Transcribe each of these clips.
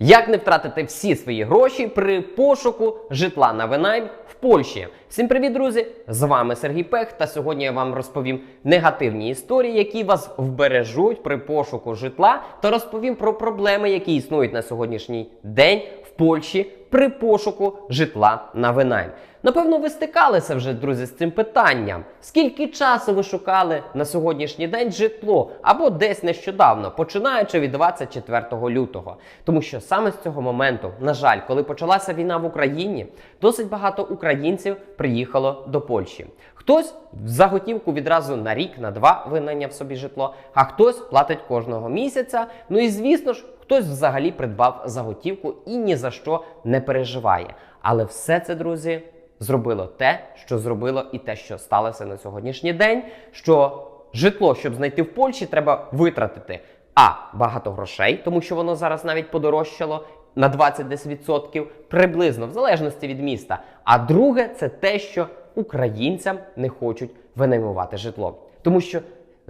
Як не втратити всі свої гроші при пошуку житла на винайм в Польщі? Всім привіт, друзі! З вами Сергій Пех. Та сьогодні я вам розповім негативні історії, які вас вбережуть при пошуку житла, та розповім про проблеми, які існують на сьогоднішній день в Польщі при пошуку житла на винайм. Напевно, ви стикалися вже, друзі, з цим питанням. Скільки часу ви шукали на сьогоднішній день житло або десь нещодавно, починаючи від 24 лютого? Тому що саме з цього моменту, на жаль, коли почалася війна в Україні, досить багато українців приїхало до Польщі. Хтось за готівку відразу на рік, на два винайняв собі житло, а хтось платить кожного місяця. Ну і звісно ж, хтось взагалі придбав за готівку і ні за що не переживає. Але все це, друзі, зробило те, що зробило, і те, що сталося на сьогоднішній день. Що житло, щоб знайти в Польщі, треба витратити а багато грошей, тому що воно зараз навіть подорожчало на 20% приблизно, в залежності від міста. А друге, це те, що українцям не хочуть винаймувати житло, тому що.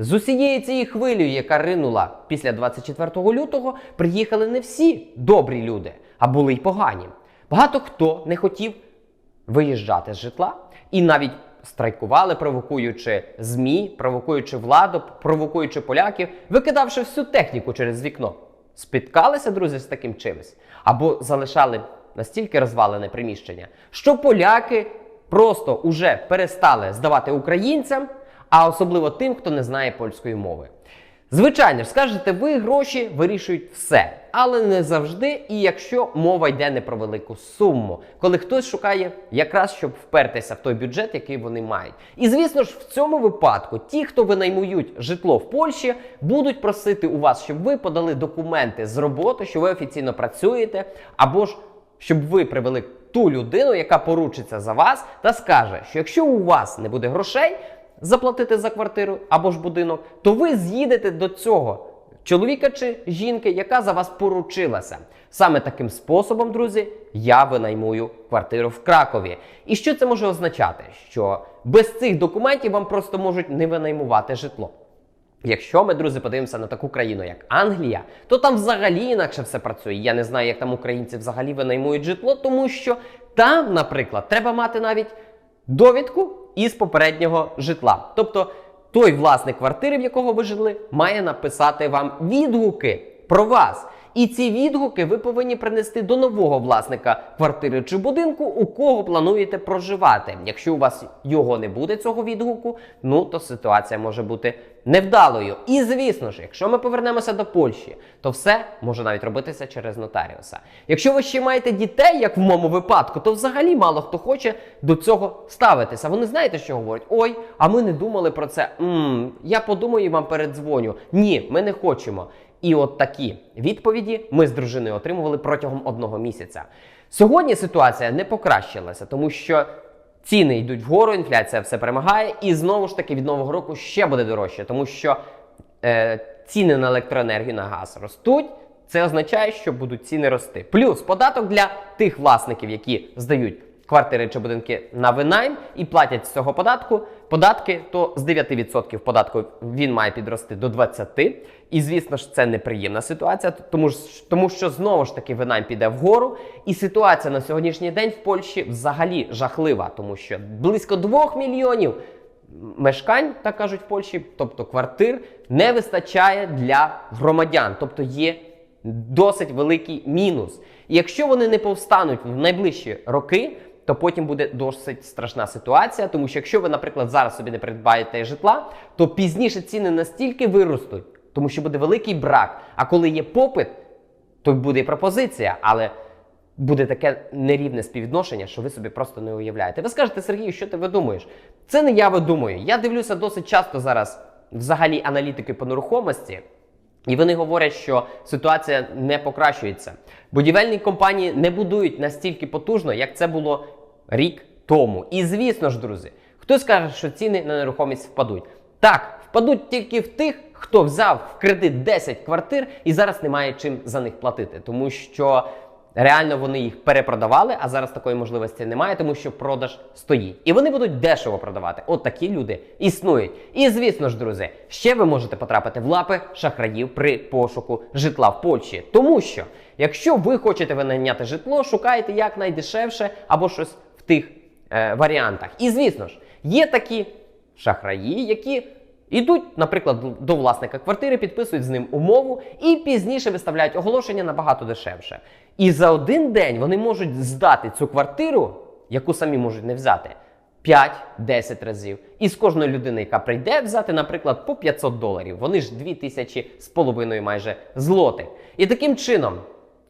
З усією цією хвилею, яка ринула після 24 лютого, приїхали не всі добрі люди, а були й погані. Багато хто не хотів виїжджати з житла і навіть страйкували, провокуючи ЗМІ, провокуючи владу, провокуючи поляків, викидавши всю техніку через вікно. Спіткалися, друзі, з таким чимось, або залишали настільки розвалене приміщення, що поляки просто уже перестали здавати українцям, а особливо тим, хто не знає польської мови. Звичайно скажете, ви гроші вирішують все, але не завжди, і якщо мова йде не про велику суму, коли хтось шукає якраз щоб впертися в той бюджет, який вони мають. І звісно ж, в цьому випадку ті, хто винаймують житло в Польщі, будуть просити у вас, щоб ви подали документи з роботи, що ви офіційно працюєте, або ж щоб ви привели ту людину, яка поручиться за вас, та скаже, що якщо у вас не буде грошей заплатити за квартиру або ж будинок, то ви з'їдете до цього чоловіка чи жінки, яка за вас поручилася. Саме таким способом, друзі, я винаймую квартиру в Кракові. І що це може означати? Що без цих документів вам просто можуть не винаймувати житло. Якщо ми, друзі, подивимося на таку країну, як Англія, то там взагалі інакше все працює. Я не знаю, як там українці взагалі винаймують житло, тому що там, наприклад, треба мати навіть довідку із попереднього житла. Тобто той власник квартири, в якого ви жили, має написати вам відгуки про вас. І ці відгуки ви повинні принести до нового власника квартири чи будинку, у кого плануєте проживати. Якщо у вас його не буде цього відгуку, ну то ситуація може бути невдалою. І звісно ж, якщо ми повернемося до Польщі, то все може навіть робитися через нотаріуса. Якщо ви ще маєте дітей, як в моєму випадку, то взагалі мало хто хоче до цього ставитися. Вони знаєте, що говорять? Ой, а ми не думали про це. м я подумаю і вам передзвоню. Ні, ми не хочемо. І от такі відповіді ми з дружиною отримували протягом одного місяця. Сьогодні ситуація не покращилася, тому що ціни йдуть вгору, інфляція все перемагає, і знову ж таки від нового року ще буде дорожче, тому що е, ціни на електроенергію на газ ростуть. Це означає, що будуть ціни рости. Плюс податок для тих власників, які здають квартири чи будинки на винайм і платять з цього податку податки, то з 9% податку він має підрости до 20%. І звісно ж, це неприємна ситуація, тому ж тому, що знову ж таки винайм піде вгору. І ситуація на сьогоднішній день в Польщі взагалі жахлива, тому що близько 2 мільйонів мешкань, так кажуть в Польщі, тобто квартир, не вистачає для громадян, тобто є досить великий мінус. І якщо вони не повстануть в найближчі роки, то потім буде досить страшна ситуація, тому що якщо ви, наприклад, зараз собі не придбаєте житла, то пізніше ціни настільки виростуть, тому що буде великий брак. А коли є попит, то буде і пропозиція, але буде таке нерівне співвідношення, що ви собі просто не уявляєте. Ви скажете, Сергію, що ти видумуєш? Це не я видумую. Я дивлюся досить часто зараз взагалі аналітики по нерухомості. І вони говорять, що ситуація не покращується. Будівельні компанії не будують настільки потужно, як це було рік тому. І звісно ж, друзі, хтось каже, що ціни на нерухомість впадуть. Так, впадуть тільки в тих, хто взяв в кредит 10 квартир і зараз не має чим за них платити. Тому що реально вони їх перепродавали, а зараз такої можливості немає, тому що продаж стоїть. І вони будуть дешево продавати. От такі люди існують. І звісно ж, друзі, ще ви можете потрапити в лапи шахраїв при пошуку житла в Польщі. Тому що, якщо ви хочете винайняти житло, шукайте якнайдешевше або щось тих е, варіантах. І звісно ж, є такі шахраї, які Ідуть, наприклад, до власника квартири, підписують з ним умову і пізніше виставляють оголошення набагато дешевше. І за один день вони можуть здати цю квартиру, яку самі можуть не взяти, 5-10 разів. І з кожної людини, яка прийде взяти, наприклад, по 500 доларів. Вони ж 2000 з половиною майже злотих. І таким чином.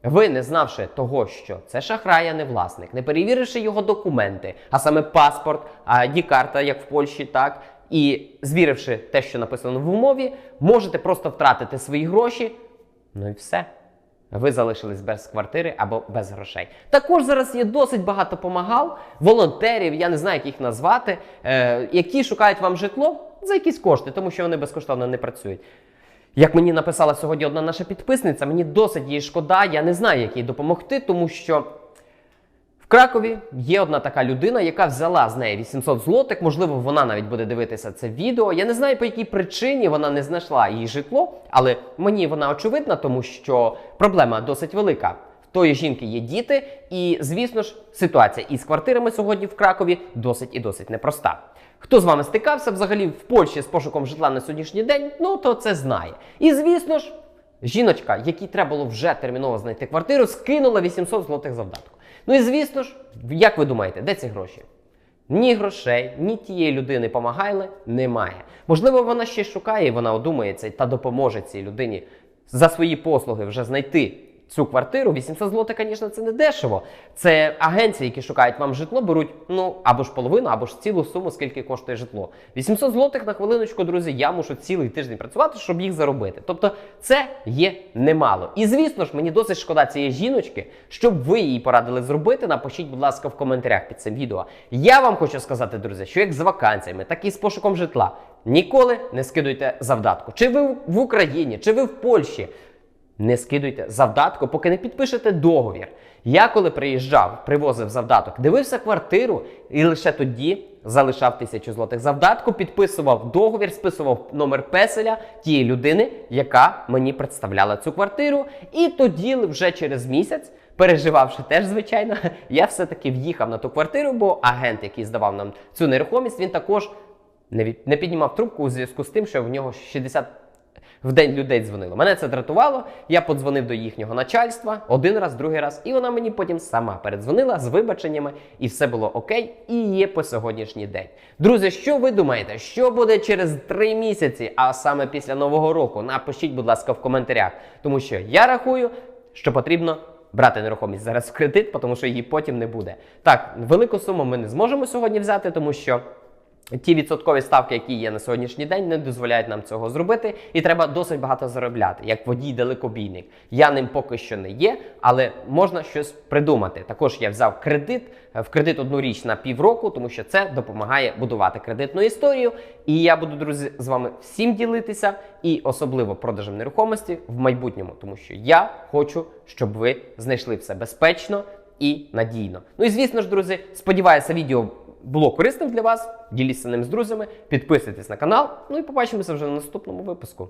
Ви, не знавши того, що це шахрай, а не власник, не перевіривши його документи, а саме паспорт, ID-карта, як в Польщі, так, і звіривши те, що написано в умові, можете просто втратити свої гроші. Ну і все. Ви залишились без квартири або без грошей. Також зараз є досить багато помагал, волонтерів, я не знаю, як їх назвати, е, які шукають вам житло за якісь кошти, тому що вони безкоштовно не працюють. Як мені написала сьогодні одна наша підписниця, мені досить їй шкода, я не знаю, як їй допомогти, тому що в Кракові є одна така людина, яка взяла з неї 800 злотих. Можливо, вона навіть буде дивитися це відео. Я не знаю, по якій причині вона не знайшла її житло, але мені вона очевидна, тому що проблема досить велика. Тої жінки є діти, і звісно ж, ситуація із квартирами сьогодні в Кракові досить і досить непроста. Хто з вами стикався взагалі в Польщі з пошуком житла на сьогоднішній день, ну то це знає. І звісно ж, жіночка, якій треба було вже терміново знайти квартиру, скинула 800 злотих завдатку. Ну і звісно ж, як ви думаєте, де ці гроші? Ні грошей, ні тієї людини помагайли немає. Можливо, вона ще шукає, і вона одумається та допоможе цій людині за свої послуги вже знайти цю квартиру. 800 злотих, звісно, це не дешево. Це агенції, які шукають вам житло, беруть ну або ж половину, або ж цілу суму, скільки коштує житло. 800 злотих на хвилиночку, друзі, я мушу цілий тиждень працювати, щоб їх заробити. Тобто це є немало. І звісно ж, мені досить шкода цієї жіночки, щоб ви її порадили зробити. Напишіть, будь ласка, в коментарях під цим відео. Я вам хочу сказати, друзі, що як з вакансіями, так і з пошуком житла. Ніколи не скидуйте завдатку. Чи ви в Україні, чи ви в Польщі. Не скидуйте завдатку, поки не підпишете договір. Я коли приїжджав, привозив завдаток, дивився квартиру і лише тоді залишав тисячу злотих завдатку, підписував договір, списував номер песеля тієї людини, яка мені представляла цю квартиру. І тоді, вже через місяць, переживавши теж, звичайно, я все-таки в'їхав на ту квартиру, бо агент, який здавав нам цю нерухомість, він також не, піднімав трубку у зв'язку з тим, що в нього 60 в день людей дзвонило. Мене це дратувало. Я подзвонив до їхнього начальства один раз, другий раз, і вона мені потім сама передзвонила з вибаченнями, і все було окей, і є по сьогоднішній день. Друзі, що ви думаєте, що буде через три місяці, а саме після нового року? Напишіть, будь ласка, в коментарях, тому що я рахую, що потрібно. Брати нерухомість зараз в кредит, тому що її потім не буде. Так, велику суму ми не зможемо сьогодні взяти, тому що Ті відсоткові ставки, які є на сьогоднішній день, не дозволяють нам цього зробити, і треба досить багато заробляти, як водій далекобійник. Я ним поки що не є, але можна щось придумати. Також я взяв кредит в кредит одну річ на півроку, тому що це допомагає будувати кредитну історію. І я буду, друзі, з вами всім ділитися, і особливо продажем нерухомості в майбутньому, тому що я хочу, щоб ви знайшли все безпечно і надійно. Ну і звісно ж, друзі, сподіваюся, відео було корисним для вас. Діліться ним з друзями, підписуйтесь на канал. Ну і побачимося вже на наступному випуску.